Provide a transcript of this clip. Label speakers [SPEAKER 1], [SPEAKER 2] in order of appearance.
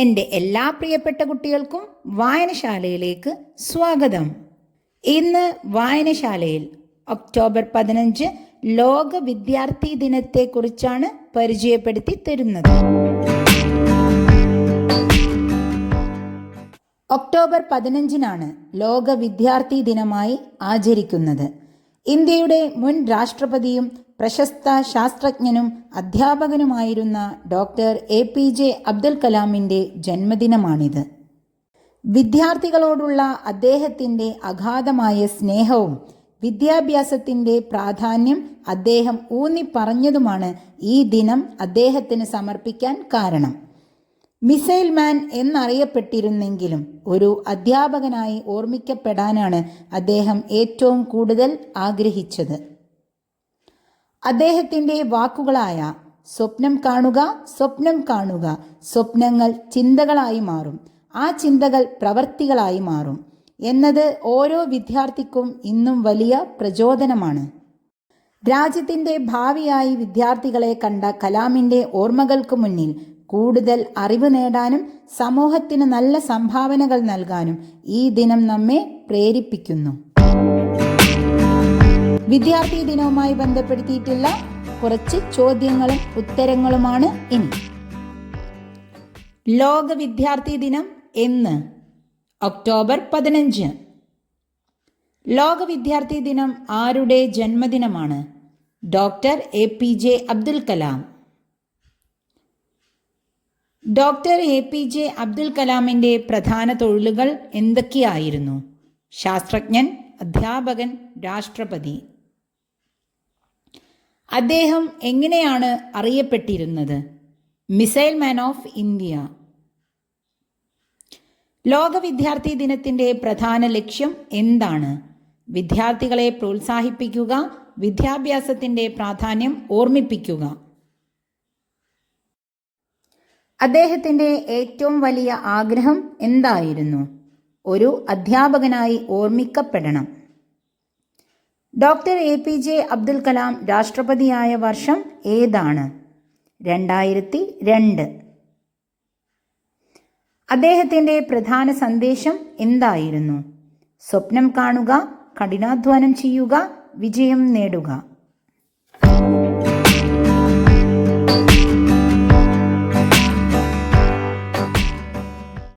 [SPEAKER 1] എന്റെ എല്ലാ പ്രിയപ്പെട്ട കുട്ടികൾക്കും വായനശാലയിലേക്ക് സ്വാഗതം. ഇന്ന് വായനശാലയിൽ ഒക്ടോബർ പതിനഞ്ച് ലോക വിദ്യാർത്ഥി ദിനത്തെക്കുറിച്ചാണ് പരിചയപ്പെടുത്തി തരുന്നത്. ഒക്ടോബർ പതിനഞ്ചിനാണ് ലോക വിദ്യാർത്ഥി ദിനമായി ആചരിക്കുന്നത്. ഇന്ത്യയുടെ മുൻ രാഷ്ട്രപതിയും പ്രശസ്ത ശാസ്ത്രജ്ഞനും അധ്യാപകനുമായിരുന്ന doctor A P J Abdul കലാമിന്റെ ജന്മദിനമാണിത്. വിദ്യാർത്ഥികളോടുള്ള അദ്ദേഹത്തിന്റെ അഗാധമായ സ്നേഹവും വിദ്യാഭ്യാസത്തിന്റെ പ്രാധാന്യം അദ്ദേഹം ഊന്നി പറഞ്ഞതുമാണ് ഈ ദിനം അദ്ദേഹത്തിന് സമർപ്പിക്കാൻ കാരണം. മിസൈൽ മാൻ എന്നറിയപ്പെട്ടിരുന്നെങ്കിലും ഒരു അധ്യാപകനായി ഓർമ്മിക്കപ്പെടാനാണ് അദ്ദേഹം ഏറ്റവും കൂടുതൽ ആഗ്രഹിച്ചത്. അദ്ദേഹത്തിന്റെ വാക്കുകളായ സ്വപ്നം കാണുക സ്വപ്നം കാണുക സ്വപ്നങ്ങൾ ചിന്തകളായി മാറും. ആ ചിന്തകൾ പ്രവർത്തികളായി മാറും എന്നത് ഓരോ വിദ്യാർത്ഥിക്കും ഇന്നും വലിയ പ്രചോദനമാണ്. രാജ്യത്തിന്റെ ഭാവിയായി വിദ്യാർത്ഥികളെ കണ്ട കലാമിന്റെ ഓർമ്മകൾക്ക് മുന്നിൽ കൂടുതൽ അറിവ് നേടാനും സമൂഹത്തിന് നല്ല സംഭാവനകൾ നൽകാനും ഈ ദിനം നമ്മെ പ്രേരിപ്പിക്കുന്നു. വിദ്യാർത്ഥി ദിനവുമായി ബന്ധപ്പെടുത്തിയിട്ടുള്ള കുറച്ച് ചോദ്യങ്ങളും ഉത്തരങ്ങളുമാണ് ഇനി. ലോക വിദ്യാർത്ഥി ദിനം എന്ന് ഒക്ടോബർ പതിനഞ്ച്. ലോക വിദ്യാർത്ഥി ദിനം ആരുടെ ജന്മദിനമാണ്? Doctor A P J Abdul Kalam. Doctor A P J Abdul കലാമിന്റെ പ്രധാന തൊഴിലുകൾ എന്തൊക്കെയായിരുന്നു? ശാസ്ത്രജ്ഞൻ അധ്യാപകൻ രാഷ്ട്രപതി. അദ്ദേഹം എങ്ങനെയാണ് അറിയപ്പെട്ടിരുന്നത്? Missile man of India. ലോക വിദ്യാർത്ഥി ദിനത്തിന്റെ പ്രധാന ലക്ഷ്യം എന്താണ്? വിദ്യാർത്ഥികളെ പ്രോത്സാഹിപ്പിക്കുക വിദ്യാഭ്യാസത്തിന്റെ പ്രാധാന്യം ഓർമ്മിപ്പിക്കുക. അദ്ദേഹത്തിന്റെ ഏറ്റവും വലിയ ആഗ്രഹം എന്തായിരുന്നു? ഒരു അധ്യാപകനായി ഓർമ്മിക്കപ്പെടണം. Doctor A P J Abdul Kalam രാഷ്ട്രപതിയായ വർഷം ഏതാണ്? രണ്ടായിരത്തി രണ്ട് അദ്ദേഹത്തിന്റെ പ്രധാന സന്ദേശം എന്തായിരുന്നു? സ്വപ്നം കാണുക കഠിനാധ്വാനം ചെയ്യുക വിജയം നേടുക.